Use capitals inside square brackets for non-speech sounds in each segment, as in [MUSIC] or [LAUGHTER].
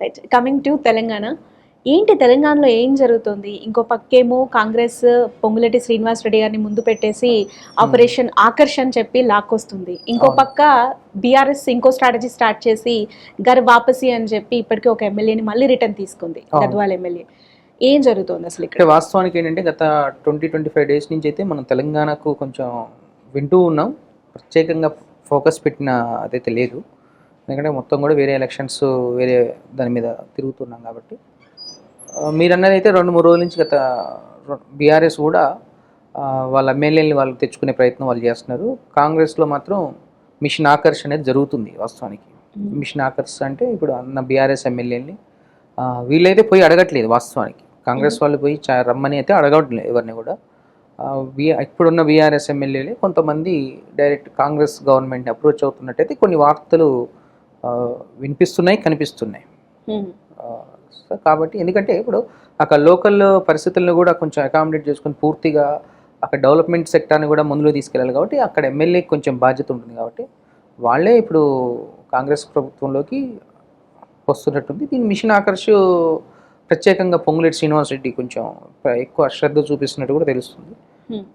Right coming to Telangana ఏంటి తెలంగాణలో ఏం జరుగుతుంది? ఇంకో పక్కేమో కాంగ్రెస్ పొంగులేటి శ్రీనివాస్ రెడ్డి గారిని ముందు పెట్టేసి ఆపరేషన్ ఆకర్ష్ చెప్పి లాక్కొస్తుంది. ఇంకో. పక్క బీఆర్ఎస్ ఇంకో స్ట్రాటజీ స్టార్ట్ చేసి గర్ వాపసి అని చెప్పి ఇప్పటికీ ఒక ఎమ్మెల్యేని మళ్ళీ రిటర్న్ తీసుకుంది. గద్వాల ఎమ్మెల్యే. ఏం జరుగుతుంది అసలు ఇక్కడ? వాస్తవానికి ఏంటంటే గత ట్వంటీ ట్వంటీ ఫైవ్ డేస్ నుంచి అయితే మనం తెలంగాణకు కొంచెం వింటూ ఉన్నాం. ప్రత్యేకంగా ఫోకస్ పెట్టిన అదైతే లేదు. ఎందుకంటే మొత్తం కూడా వేరే ఎలక్షన్స్ వేరే దాని మీద తిరుగుతున్నాం కాబట్టి. మీరు అన్నది అయితే రెండు మూడు రోజుల నుంచి గత బీఆర్ఎస్ కూడా వాళ్ళ ఎమ్మెల్యేని వాళ్ళు తెచ్చుకునే ప్రయత్నం వాళ్ళు చేస్తున్నారు. కాంగ్రెస్లో మాత్రం మిషన్ ఆకర్ష్ అనేది జరుగుతుంది వాస్తవానికి. మిషన్ ఆకర్ష్ అంటే ఇప్పుడు అన్న బీఆర్ఎస్ ఎమ్మెల్యేని వీళ్ళైతే పోయి అడగట్లేదు వాస్తవానికి. కాంగ్రెస్ వాళ్ళు పోయి చా- రమ్మని అయితే అడగట్లేదు ఎవరిని కూడా. ఇప్పుడున్న బీఆర్ఎస్ ఎమ్మెల్యేలే కొంతమంది డైరెక్ట్ కాంగ్రెస్ గవర్నమెంట్ అప్రోచ్ అవుతున్నట్టయితే కొన్ని వార్తలు వినిపిస్తున్నాయి కనిపిస్తున్నాయి. సో కాబట్టి ఎందుకంటే ఇప్పుడు అక్కడ లోకల్ పరిస్థితులను కూడా కొంచెం అకామిడేట్ చేసుకొని పూర్తిగా అక్కడ డెవలప్మెంట్ సెక్టార్ని కూడా ముందులో తీసుకెళ్ళాలి కాబట్టి అక్కడ ఎమ్మెల్యే కొంచెం బాధ్యత ఉంటుంది కాబట్టి వాళ్ళే ఇప్పుడు కాంగ్రెస్ ప్రభుత్వంలోకి వస్తున్నట్టుంది. దీని మిషన్ ఆకర్ష్ ప్రత్యేకంగా పొంగులేటి శ్రీనివాస్ రెడ్డి కొంచెం ఎక్కువ శ్రద్ధ చూపిస్తున్నట్టు కూడా తెలుస్తుంది.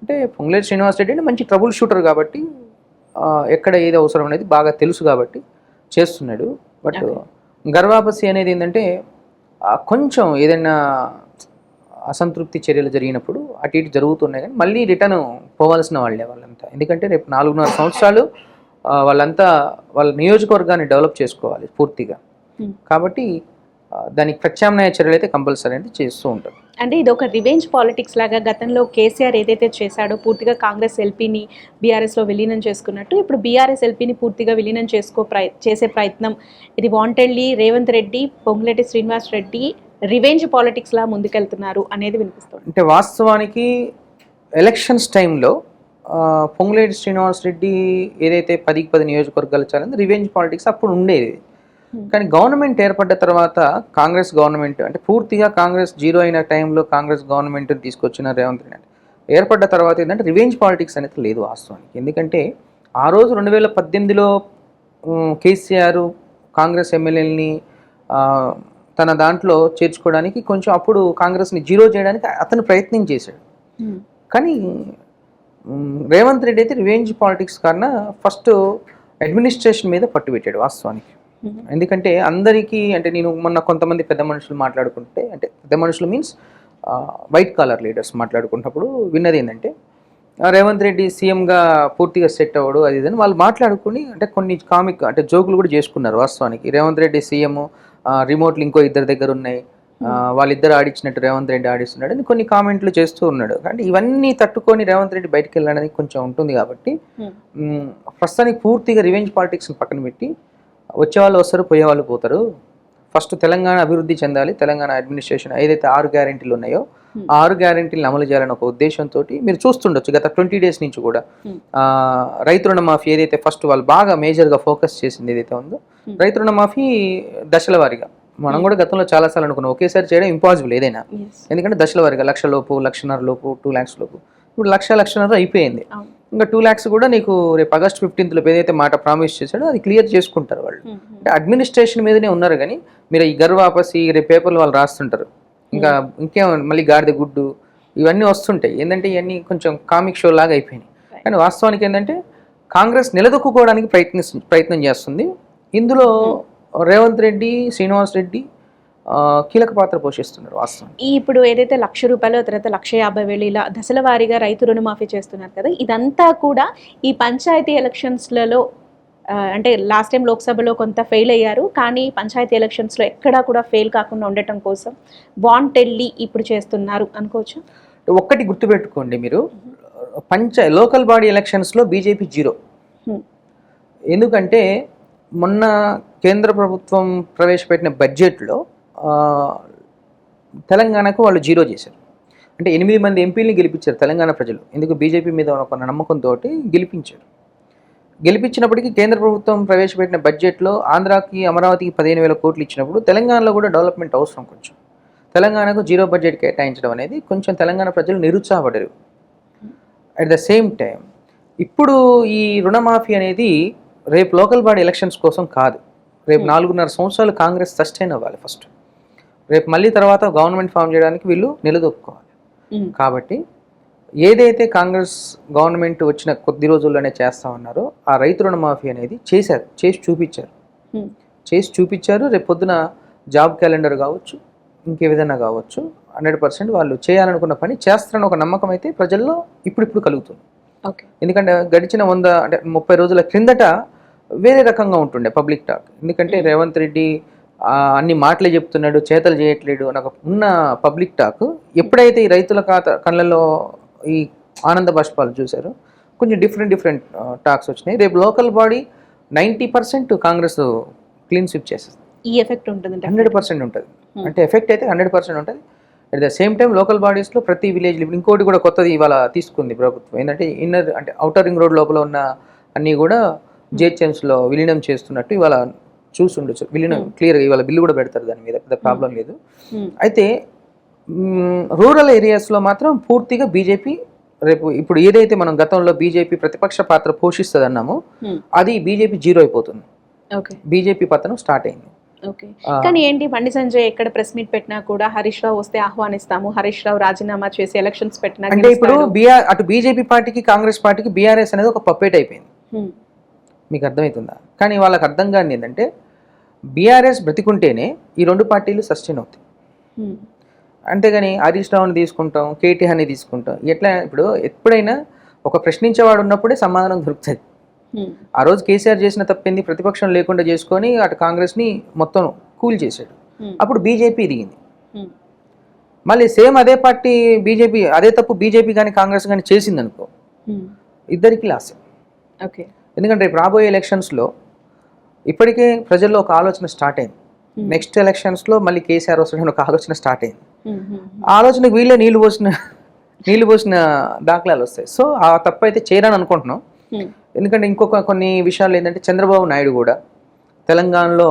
అంటే పొంగులేటి శ్రీనివాస్ రెడ్డి అంటే మంచి ట్రబుల్ షూటర్ కాబట్టి ఎక్కడ ఏది అవసరం అనేది బాగా తెలుసు కాబట్టి చేస్తున్నాడు బట్. గర్వాపసి అనేది ఏంటంటే కొంచెం ఏదైనా అసంతృప్తి చర్యలు జరిగినప్పుడు అటు ఇటు జరుగుతున్నాయి కానీ మళ్ళీ రిటర్న్ పోవాల్సిన వాళ్ళే వాళ్ళంతా ఎందుకంటే రేపు నాలుగున్నర సంవత్సరాలు వాళ్ళంతా వాళ్ళ నియోజకవర్గాన్ని డెవలప్ చేసుకోవాలి పూర్తిగా. కాబట్టి దానికి ప్రత్యామ్నాయ చర్యలు అయితే కంపల్సరీ అనేది చేస్తూ ఉంటారు అంటే ఇది ఒక రివెంజ్ పాలిటిక్స్ లాగా గతంలో కేసీఆర్ ఏదైతే చేశాడో పూర్తిగా కాంగ్రెస్ ఎల్పీని బీఆర్ఎస్లో విలీనం చేసుకున్నట్టు ఇప్పుడు బీఆర్ఎస్ ఎల్పీని పూర్తిగా విలీనం చేసుకో ప్రయ చేసే ప్రయత్నం. ఇది wantedly Revanth Reddy Ponguleti Srinivas Reddy revenge politics లా ముందుకెళ్తున్నారు అనేది వినిపిస్తుంది. అంటే వాస్తవానికి ఎలక్షన్స్ టైంలో పొంగులేటి శ్రీనివాస్ రెడ్డి ఏదైతే పదికి పది నియోజకవర్గాలు చాలని రివెంజ్ పాలిటిక్స్ అప్పుడు ఉండేది. కానీ గవర్నమెంట్ ఏర్పడ్డ తర్వాత కాంగ్రెస్ గవర్నమెంట్ అంటే పూర్తిగా కాంగ్రెస్ జీరో అయిన టైంలో కాంగ్రెస్ గవర్నమెంట్ తీసుకొచ్చిన రేవంత్ రెడ్డి ఏర్పడ్డ తర్వాత ఏంటంటే రివెంజ్ పాలిటిక్స్ అనేది లేదు వాస్తవానికి. ఎందుకంటే ఆ రోజు రెండు వేల పద్దెనిమిదిలో కేసీఆర్ కాంగ్రెస్ ఎమ్మెల్యేలని తన దాంట్లో చేర్చుకోవడానికి కొంచెం అప్పుడు కాంగ్రెస్ని జీరో చేయడానికి అతను ప్రయత్నం చేశాడు. కానీ రేవంత్ రెడ్డి అయితే రివెంజ్ పాలిటిక్స్ కన్నా ఫస్ట్ అడ్మినిస్ట్రేషన్ మీద పట్టు పెట్టాడు వాస్తవానికి. ఎందుకంటే అందరికీ అంటే నేను మొన్న కొంతమంది పెద్ద మనుషులు మాట్లాడుకుంటే అంటే పెద్ద మనుషులు మీన్స్ వైట్ కాలర్ లీడర్స్ మాట్లాడుకున్నప్పుడు విన్నది ఏంటంటే రేవంత్ రెడ్డి సీఎంగా పూర్తిగా సెట్ అవ్వడు అది ఇది అని వాళ్ళు మాట్లాడుకుని అంటే కొన్ని కామిక్ అంటే జోకులు కూడా చేసుకున్నారు వాస్తవానికి. రేవంత్ రెడ్డి సీఎం రిమోట్లు ఇంకో ఇద్దరి దగ్గర ఉన్నాయి. ఆ, వాళ్ళిద్దరు ఆడిచ్చినట్టు రేవంత్ రెడ్డి ఆడిస్తున్నాడు అని కొన్ని కామెంట్లు చేస్తూ ఉన్నాడు. అంటే ఇవన్నీ తట్టుకొని రేవంత్ రెడ్డి బయటికి వెళ్ళడానికి కొంచెం ఉంటుంది కాబట్టి మ్, ప్రస్తుతానికి పూర్తిగా రివెంజ్ పాలిటిక్స్ని పక్కన పెట్టి వచ్చేవాళ్ళు వస్తారు పోయేవాళ్ళు పోతారు. ఫస్ట్ తెలంగాణ అభివృద్ధి చెందాలి. తెలంగాణ అడ్మినిస్ట్రేషన్ ఏదైతే ఆరు గ్యారెంటీలు ఉన్నాయో ఆరు గ్యారెంటీలను అమలు చేయాలని ఒక ఉద్దేశంతో మీరు చూస్తుండొచ్చు. గత ట్వంటీ డేస్ నుంచి కూడా. రైతు రుణమాఫీ ఏదైతే ఫస్ట్ వాళ్ళు బాగా మేజర్గా ఫోకస్ చేసింది ఏదైతే ఉందో. రైతు రుణమాఫీ దశల వారీగా. మనం కూడా గతంలో చాలాసార్లు అనుకున్నాం ఒకేసారి చేయడం ఇంపాసిబుల్ ఏదైనా. ఎందుకంటే దశల వారీగా లక్ష లోపు లక్షన్నర లోపు టూ ల్యాక్స్ లోపు. ఇప్పుడు లక్ష లక్షన్నర అయిపోయింది. ఇంకా టూ ల్యాక్స్ కూడా నీకు రేపు ఆగస్ట్ ఫిఫ్టీన్త్ లోపు ఏదైతే మాట ప్రామిస్ చేశాడో అది క్లియర్ చేసుకుంటారు వాళ్ళు. అంటే అడ్మినిస్ట్రేషన్ మీదనే ఉన్నారు కానీ మీరు ఈ గర్వ వాపసి రేపు పేపర్లు వాళ్ళు రాస్తుంటారు. ఇంకా ఇంకేం మళ్ళీ గాడిద గుడ్డు ఇవన్నీ వస్తుంటాయి. ఏంటంటే ఇవన్నీ కొంచెం కామిక్ షో లాగా అయిపోయినాయి. కానీ వాస్తవానికి ఏంటంటే కాంగ్రెస్ నిలదొక్కుకోవడానికి ప్రయత్ని ప్రయత్నం చేస్తుంది. ఇందులో రేవంత్ రెడ్డి శ్రీనివాస్ రెడ్డి కీలక పాత్ర పోషిస్తున్నారు వాస్తవం. ఈ ఇప్పుడు ఏదైతే లక్ష రూపాయలు తర్వాత లక్ష యాభై వేలు ఇలా దశల వారీగా రైతు రుణమాఫీ చేస్తున్నారు కదా ఇదంతా కూడా ఈ పంచాయతీ ఎలక్షన్స్లలో అంటే లాస్ట్ టైం లోక్సభలో కొంత ఫెయిల్ అయ్యారు కానీ పంచాయతీ ఎలక్షన్స్లో ఎక్కడా కూడా ఫెయిల్ కాకుండా ఉండటం కోసం వాంటెడ్లీ ఇప్పుడు చేస్తున్నారు అనుకోవచ్చు? ఒక్కటి గుర్తుపెట్టుకోండి మీరు పంచ లోకల్ బాడీ ఎలక్షన్స్లో బీజేపీ జీరో. ఎందుకంటే మొన్న కేంద్ర ప్రభుత్వం ప్రవేశపెట్టిన బడ్జెట్లో తెలంగాణకు వాళ్ళు జీరో చేశారు. అంటే ఎనిమిది మంది ఎంపీలని గెలిపించారు తెలంగాణ ప్రజలు. ఎందుకు బీజేపీ మీద ఒక నమ్మకంతో గెలిపించారు. గెలిపించినప్పటికీ కేంద్ర ప్రభుత్వం ప్రవేశపెట్టిన బడ్జెట్లో ఆంధ్రాకి అమరావతికి పదిహేను వేల కోట్లు ఇచ్చినప్పుడు తెలంగాణలో కూడా డెవలప్మెంట్ అవసరం కొంచెం. తెలంగాణకు జీరో బడ్జెట్ కేటాయించడం అనేది కొంచెం తెలంగాణ ప్రజలు నిరుత్సాహపడరు. అట్ ద సేమ్ టైం ఇప్పుడు ఈ రుణమాఫీ అనేది రేపు లోకల్ బాడీ ఎలక్షన్స్ కోసం కాదు. రేపు నాలుగున్నర సంవత్సరాలు కాంగ్రెస్ సస్టైన్ అవ్వాలి ఫస్ట్ రేపు మళ్ళీ తర్వాత గవర్నమెంట్ ఫామ్ చేయడానికి వీళ్ళు నిలదొక్కుకోవాలి. కాబట్టి ఏదైతే కాంగ్రెస్ గవర్నమెంట్ వచ్చిన కొద్ది రోజుల్లోనే చేస్తా ఉన్నారో ఆ రైతు రుణమాఫీ అనేది చేశారు చేసి చూపించారు. చేసి చూపించారు రేపు పొద్దున జాబ్ క్యాలెండర్ కావచ్చు ఇంకే విధంగా కావచ్చు హండ్రెడ్ పర్సెంట్ వాళ్ళు చేయాలనుకున్న పని చేస్తారని ఒక నమ్మకం అయితే ప్రజల్లో ఇప్పుడిప్పుడు కలుగుతుంది. ఎందుకంటే గడిచిన వంద అంటే ముప్పై రోజుల క్రిందట వేరే రకంగా ఉంటుండే పబ్లిక్ టాక్. ఎందుకంటే రేవంత్ రెడ్డి అన్ని మాటలే చెప్తున్నాడు చేతలు చేయట్లేడు నాకు ఉన్న పబ్లిక్ టాక్ ఎప్పుడైతే ఈ రైతుల ఖాతా కళ్ళల్లో ఈ ఆనంద బాష్పాలు చూశారో కొంచెం డిఫరెంట్ డిఫరెంట్ టాక్స్ వచ్చినాయి. రేపు local body ninety percent Congress clean sweep చేస్తుంది ఈ ఎఫెక్ట్ ఉంటుంది హండ్రెడ్ పర్సెంట్ ఉంటుంది. అంటే ఎఫెక్ట్ అయితే హండ్రెడ్ పర్సెంట్ ఉంటుంది. At the same time local బాడీస్లో ప్రతి విలేజ్ ఇంకోటి కూడా కొత్తది ఇవాళ తీసుకుంది ప్రభుత్వం. ఏంటంటే ఇన్నర్ అంటే అవుటర్ రింగ్ రోడ్ లోపల ఉన్న అన్నీ కూడా జేహెచ్ఎంస్లో విలీనం చేస్తున్నట్టు ఇవాళ చూసి ఉండొచ్చు విలీనం క్లియర్గా ఇవాళ బిల్లు కూడా పెడతారు దాని మీద పెద్ద ప్రాబ్లం లేదు. ఉమ్, అయితే రూరల్ ఏరియాస్లో మాత్రం పూర్తిగా బీజేపీ రేపు ఇప్పుడు ఏదైతే మనం గతంలో బీజేపీ ప్రతిపక్ష పాత్ర పోషిస్తుంది అన్నామో అది బీజేపీ జీరో అయిపోతుంది. బీజేపీ పతనం స్టార్ట్ అయింది. కానీ ఏంటి బండి సంజయ్ ఎక్కడ ప్రెస్ మీట్ పెట్టినా కూడా హరీష్ రావు వస్తే ఆహ్వానిస్తాము హరీష్ రావు రాజీనామా చేసి ఎలక్షన్స్ పెట్టినా అంటే ఇప్పుడు. బీఆర్ అటు బీజేపీ పార్టీకి కాంగ్రెస్ పార్టీకి బీఆర్ఎస్ అనేది ఒక పప్పేట్ అయిపోయింది. మీకు అర్థమవుతుందా కానీ వాళ్ళకి అర్థం కాని ఏంటంటే బీఆర్ఎస్ బ్రతికుంటేనే ఈ రెండు పార్టీలు సస్టైన్ అవుతాయి. అంతేగాని హరీష్ రావుని తీసుకుంటాం కేటీఆర్ని తీసుకుంటాం ఎట్లా ఇప్పుడు ఎప్పుడైనా ఒక ప్రశ్నించేవాడు ఉన్నప్పుడే సమాధానం దొరుకుతుంది. ఆ రోజు కేసీఆర్ చేసిన తప్పింది? ప్రతిపక్షం లేకుండా చేసుకొని అటు కాంగ్రెస్ని మొత్తం కూల్ చేశాడు. అప్పుడు బీజేపీ దిగింది. మళ్ళీ సేమ్ అదే పార్టీ బీజేపీ అదే తప్పు బీజేపీ కానీ కాంగ్రెస్ కానీ చేసింది అనుకో ఇద్దరికి లాస్. ఓకే. ఎందుకంటే రేపు రాబోయే ఎలక్షన్స్లో ఇప్పటికే ప్రజల్లో ఒక ఆలోచన స్టార్ట్ అయింది. నెక్స్ట్ ఎలక్షన్స్లో మళ్ళీ కేసీఆర్ వస్తాడని ఒక ఆలోచన స్టార్ట్ అయింది. ఆలోచనకు వీళ్ళే నీళ్ళు పోసిన నీళ్ళు పోసిన దాఖలాలు వస్తాయి. సో ఆ తప్పు అయితే చేయరని అనుకుంటున్నాం ఎందుకంటే ఇంకొక కొన్ని విషయాలు ఏంటంటే చంద్రబాబు నాయుడు కూడా తెలంగాణలో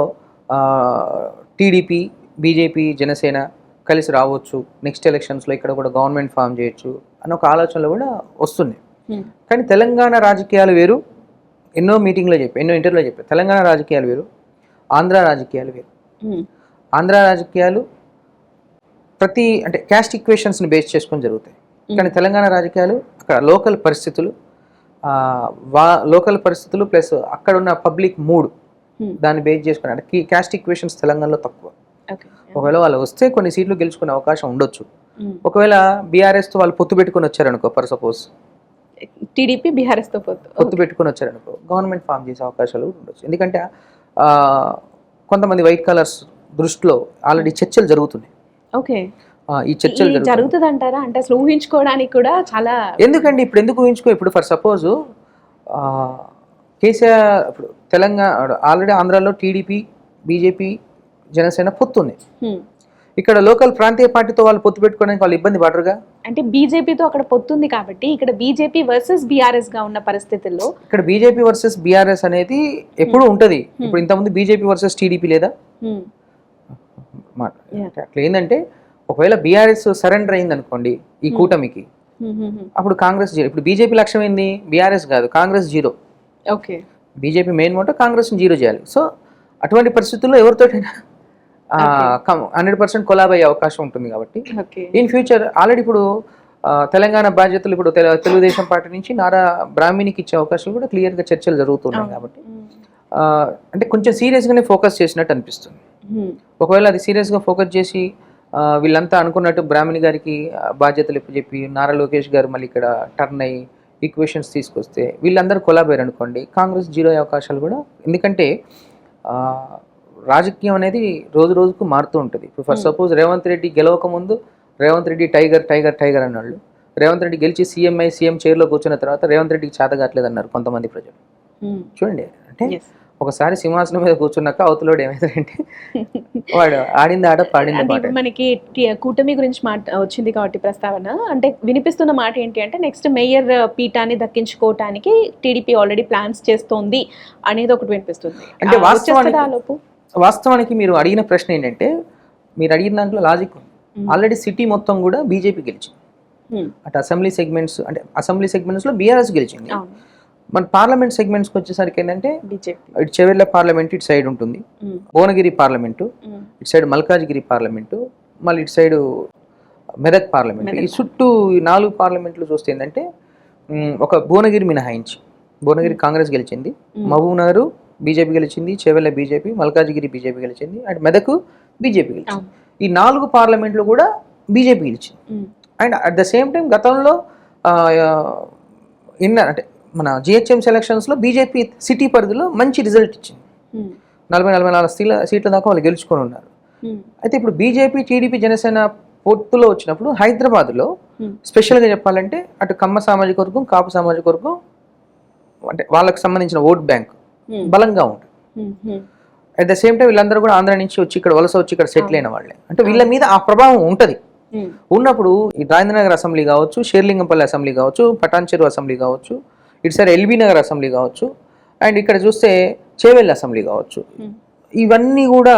టీడీపీ బీజేపీ జనసేన కలిసి రావచ్చు. నెక్స్ట్ ఎలక్షన్స్లో ఇక్కడ కూడా గవర్నమెంట్ ఫామ్ చేయొచ్చు అన్న ఒక ఆలోచనలు కూడా వస్తున్నాయి. కానీ తెలంగాణ రాజకీయాలు వేరు ఎన్నో మీటింగ్లో చెప్పి ఎన్నో ఇంటర్వ్యూలో చెప్పారు తెలంగాణ రాజకీయాలు వేరు ఆంధ్ర రాజకీయాలు వేరు. ఆంధ్ర రాజకీయాలు ప్రతి అంటే క్యాస్ట్ ఈక్వేషన్స్ని బేస్ చేసుకొని జరుగుతాయి. కానీ తెలంగాణ రాజకీయాలు అక్కడ లోకల్ పరిస్థితులు వా లోకల్ పరిస్థితులు ప్లస్ అక్కడ ఉన్న పబ్లిక్ మూడ్ దాన్ని బేస్ చేసుకుని అంటే క్యాస్ట్ ఈక్వేషన్స్ తెలంగాణలో తక్కువ. ఒకవేళ వాళ్ళు వస్తే కొన్ని సీట్లు గెలుచుకునే అవకాశం ఉండొచ్చు. ఒకవేళ బీఆర్ఎస్తో వాళ్ళు పొత్తు పెట్టుకొని వచ్చారనుకో ఫర్ సపోజ్. టీడీపీ బీఆర్ఎస్తో పోతు పొత్తు పెట్టుకొని వచ్చారనుకో గవర్నమెంట్ ఫామ్ చేసే అవకాశాలు ఉండొచ్చు. ఎందుకంటే కొంతమంది వైట్ కలర్స్ దృష్టిలో ఆల్రెడీ చర్చలు జరుగుతున్నాయి. ఓకే. ఈ చర్చలు జరుగుతుంది అంటారా అంటే అసలు ఊహించుకోవడానికి కూడా చాలా ఎందుకండి ఇప్పుడు ఎందుకు ఊహించుకో ఇప్పుడు ఫర్ సపోజ్ కేసీఆర్ ఇప్పుడు తెలంగాణ ఆల్రెడీ ఆంధ్రాలో టీడీపీ బీజేపీ జనసేన పొత్తు ఉంది. హ్మ్. ఇక్కడ లోకల్ ప్రాంతీయ పార్టీతో వాళ్ళు పొత్తు పెట్టుకోవడానికి వాళ్ళు ఇబ్బంది పడరుగా? అంటే బీజేపీతో అక్కడ పొత్తుంది కాబట్టి ఇక్కడ బీజేపీ వర్సెస్ బీఆర్ఎస్గా ఉన్న పరిస్థితుల్లో ఇక్కడ బీజేపీ వర్సెస్ బీఆర్ఎస్ అనేది ఎప్పుడూ ఉంటది. ఇప్పుడు ఇంతకుముందు బీజేపీ వర్సెస్ టీడీపీ లేదా. అంటే అట్లా ఏంటంటే ఒకవేళ బీఆర్ఎస్ సరెండర్ అయింది అనుకోండి ఈ కూటమికి. అప్పుడు కాంగ్రెస్ జీరో. ఇప్పుడు బీజేపీ లక్ష్యం ఏంది? బీఆర్ఎస్ కాదు Congress zero. Okay BJP main motto కాంగ్రెస్ని జీరో చేయాలి. సో అటువంటి పరిస్థితుల్లో ఎవరితోటైనా హండ్రెడ్ పర్సెంట్ కొలాబ్ అయ్యే అవకాశం ఉంటుంది కాబట్టి. ఇన్ ఫ్యూచర్ ఆల్రెడీ ఇప్పుడు తెలంగాణ బాధ్యతలు ఇప్పుడు తెల- తెలుగుదేశం పార్టీ నుంచి నారా బ్రాహ్మణికి ఇచ్చే అవకాశాలు కూడా క్లియర్గా చర్చలు జరుగుతున్నాయి కాబట్టి. అంటే కొంచెం సీరియస్గానే ఫోకస్ చేసినట్టు అనిపిస్తుంది. ఒకవేళ అది సీరియస్గా ఫోకస్ చేసి వీళ్ళంతా అనుకున్నట్టు బ్రాహ్మణి గారికి బాధ్యతలు చెప్పి నారా లోకేష్ గారు మళ్ళీ ఇక్కడ టర్న్ అయ్యి ఈక్వేషన్స్ తీసుకొస్తే వీళ్ళందరూ కొలాబోయారు అనుకోండి కాంగ్రెస్ జీరో అయ్యే అవకాశాలు కూడా ఎందుకంటే రాజకీయం అనేది రోజు రోజుకు మారుతూ ఉంటుంది. ఇప్పుడు ఫర్ సపోజ్ రేవంత్ రెడ్డి గెలవక ముందు Revanth Reddy tiger tiger tiger అన్నాళ్ళు. Revanth Reddy గెలిచి సీఎం అయి సీఎం చైర్లో కూర్చున్న తర్వాత రేవంత్ రెడ్డికి చేత కావట్లేదు అన్నారు కొంతమంది ప్రజలు. హ్మ్. చూడండి అంటే. ఒకసారి సింహాసనం మీద కూర్చున్నాక అవతలోడు ఏమైందంటే [LAUGHS] వాడు ఆడింది ఆట పాడింది పాట. మనకి కూటమి గురించి మాట వచ్చింది కాబట్టి ప్రస్తావన. అంటే వినిపిస్తున్న మాట ఏంటి అంటే నెక్స్ట్ మేయర్ పీఠాన్ని దక్కించుకోవటానికి టీడీపీ ఆల్రెడీ ప్లాన్స్ చేస్తోంది అనేది ఒకటి వినిపిస్తుంది. అంటే వాస్తవానికి- వాస్తవానికి మీరు అడిగిన ప్రశ్న ఏంటంటే మీరు అడిగిన దాంట్లో లాజిక్ ఉంది. ఆల్రెడీ సిటీ మొత్తం కూడా బీజేపీ గెలిచింది. అటు అసెంబ్లీ సెగ్మెంట్స్ అంటే అసెంబ్లీ సెగ్మెంట్స్లో బీఆర్ఎస్ గెలిచింది. మన పార్లమెంట్ సెగ్మెంట్స్కి వచ్చేసరికి ఏంటంటే ఇటు చెవెళ్ళ పార్లమెంట్ ఇటు సైడ్ ఉంటుంది. భువనగిరి పార్లమెంటు ఇటు సైడ్ మల్కాజ్గిరి పార్లమెంటు మళ్ళీ ఇటు సైడ్ మెదక్ పార్లమెంట్. ఈ చుట్టూ నాలుగు పార్లమెంట్లు చూస్తే ఏంటంటే ఒక భువనగిరి మినహాయించి భువనగిరి కాంగ్రెస్ గెలిచింది. మహబూబ్ నగర్ బీజేపీ గెలిచింది చెవెళ్ళ బీజేపీ మల్కాజ్గిరి బీజేపీ గెలిచింది అటు మెదక్ బీజేపీ గెలిచింది. ఈ నాలుగు పార్లమెంట్లు కూడా బీజేపీ గెలిచింది. And at the same time గతంలో ఇన్న అంటే మన జిహెచ్ఎం సెలక్షన్స్లో బీజేపీ సిటీ పరిధిలో మంచి రిజల్ట్ ఇచ్చింది. నలభై నలభై నాలుగు సీట్ల సీట్ల దాకా వాళ్ళు గెలుచుకొని ఉన్నారు. అయితే ఇప్పుడు బీజేపీ టీడీపీ జనసేన పొత్తులో వచ్చినప్పుడు హైదరాబాద్లో స్పెషల్గా చెప్పాలంటే అటు కమ్మ సామాజిక వర్గం కాపు సామాజిక వర్గం అంటే వాళ్ళకి సంబంధించిన ఓట్ బ్యాంక్ బలంగా ఉంటుంది. అట్ ద సేమ్ టైం వీళ్ళందరూ కూడా ఆంధ్ర నుంచి వచ్చి ఇక్కడ వలస వచ్చి ఇక్కడ సెటిల్ అయిన వాళ్ళే. అంటే వీళ్ళ మీద ఆ ప్రభావం ఉంటుంది. ఉన్నప్పుడు ఈ రాజేంద్రనగర్ అసెంబ్లీ కావచ్చు షేర్లింగంపల్లి అసెంబ్లీ కావచ్చు పటాన్చెరు అసెంబ్లీ కావచ్చు ఇటు సరే ఎల్బీ నగర్ అసెంబ్లీ కావచ్చు అండ్ ఇక్కడ చూస్తే చేవెల్లి అసెంబ్లీ కావచ్చు. ఇవన్నీ కూడా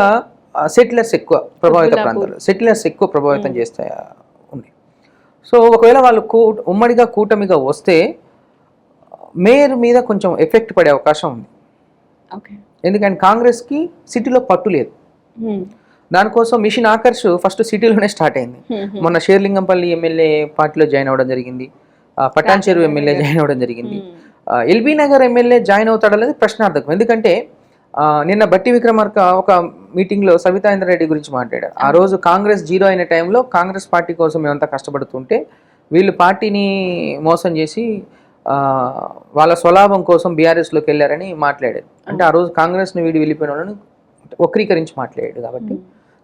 సెటిలర్స్ ఎక్కువ ప్రభావిత. ప్రాంతాలు సెటిలర్స్ ఎక్కువ ప్రభావితం చేస్తాయి. ఉన్నాయి. సో ఒకవేళ వాళ్ళు కూ ఉమ్మడిగా కూటమిగా వస్తే మేయర్ మీద కొంచెం ఎఫెక్ట్ పడే అవకాశం ఉంది. ఎందుకంటే కాంగ్రెస్కి సిటీలో పట్టు లేదు. దానికోసం మిషన్ ఆకర్ష్ ఫస్ట్ సిటీలోనే స్టార్ట్ అయింది. మొన్న షేర్లింగంపల్లి ఎమ్మెల్యే పార్టీలో జాయిన్ అవ్వడం జరిగింది. ఆ, పటాన్ చెరువు ఎమ్మెల్యే జాయిన్ అవ్వడం జరిగింది. ఎల్బీ నగర్ ఎమ్మెల్యే జాయిన్ అవుతాడు అనేది ప్రశ్నార్థకం. ఎందుకంటే నిన్న బట్టి విక్రమార్క ఒక మీటింగ్లో సవితా రెడ్డి గురించి మాట్లాడారు. ఆ రోజు కాంగ్రెస్ జీరో అయిన టైంలో కాంగ్రెస్ పార్టీ కోసం మేమంతా కష్టపడుతుంటే వీళ్ళు పార్టీని మోసం చేసి వాళ్ళ స్వలాభం కోసం బీఆర్ఎస్లోకి వెళ్ళారని మాట్లాడారు. అంటే ఆ రోజు కాంగ్రెస్ని వీడి వెళ్ళిపోయిన వాళ్ళని వక్రీకరించి మాట్లాడాడు కాబట్టి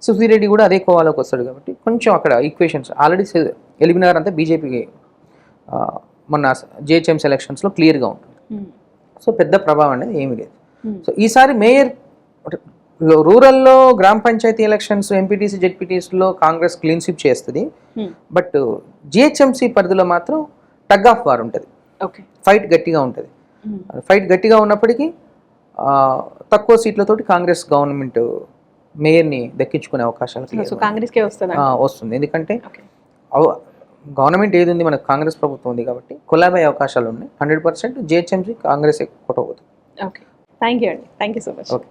సుధీర్ రెడ్డి కూడా అదే కోవాలోకి వస్తాడు కాబట్టి కొంచెం అక్కడ ఈక్వేషన్స్ ఆల్రెడీ ఎలిమినార్ అంతా బీజేపీకి మొన్న జిహెచ్ఎం సెలక్షన్స్లో క్లియర్గా ఉంటుంది. సో పెద్ద ప్రభావం అనేది ఏమీ లేదు. సో ఈసారి మేయర్ రూరల్లో గ్రామ పంచాయతీ ఎలక్షన్స్ ఎంపీటీసీ జెడ్పీటీసీలో కాంగ్రెస్ క్లీన్ స్వీప్ చేస్తుంది. బట్ జిహెచ్ఎంసీ పరిధిలో మాత్రం టగ్ ఆఫ్ వార్ ఉంటుంది. ఫైట్ గట్టిగా ఉంటుంది. ఫైట్ గట్టిగా ఉన్నప్పటికీ తక్కువ సీట్లతోటి కాంగ్రెస్ గవర్నమెంట్ మేయర్ని దక్కించుకునే అవకాశాలు సో clear గా కాంగ్రెస్ కే వస్తుంది. ఎందుకంటే గవర్నమెంట్ ఏది ఉంది? మనకు కాంగ్రెస్ ప్రభుత్వం ఉంది కాబట్టి కొలాబ్ అయ్యే అవకాశాలు ఉన్నాయి. హండ్రెడ్ పర్సెంట్ జిహెచ్ఎంసీ కాంగ్రెస్ కొట్టబోతుంది. ఓకే థ్యాంక్ యూ అండి. Thank you so much okay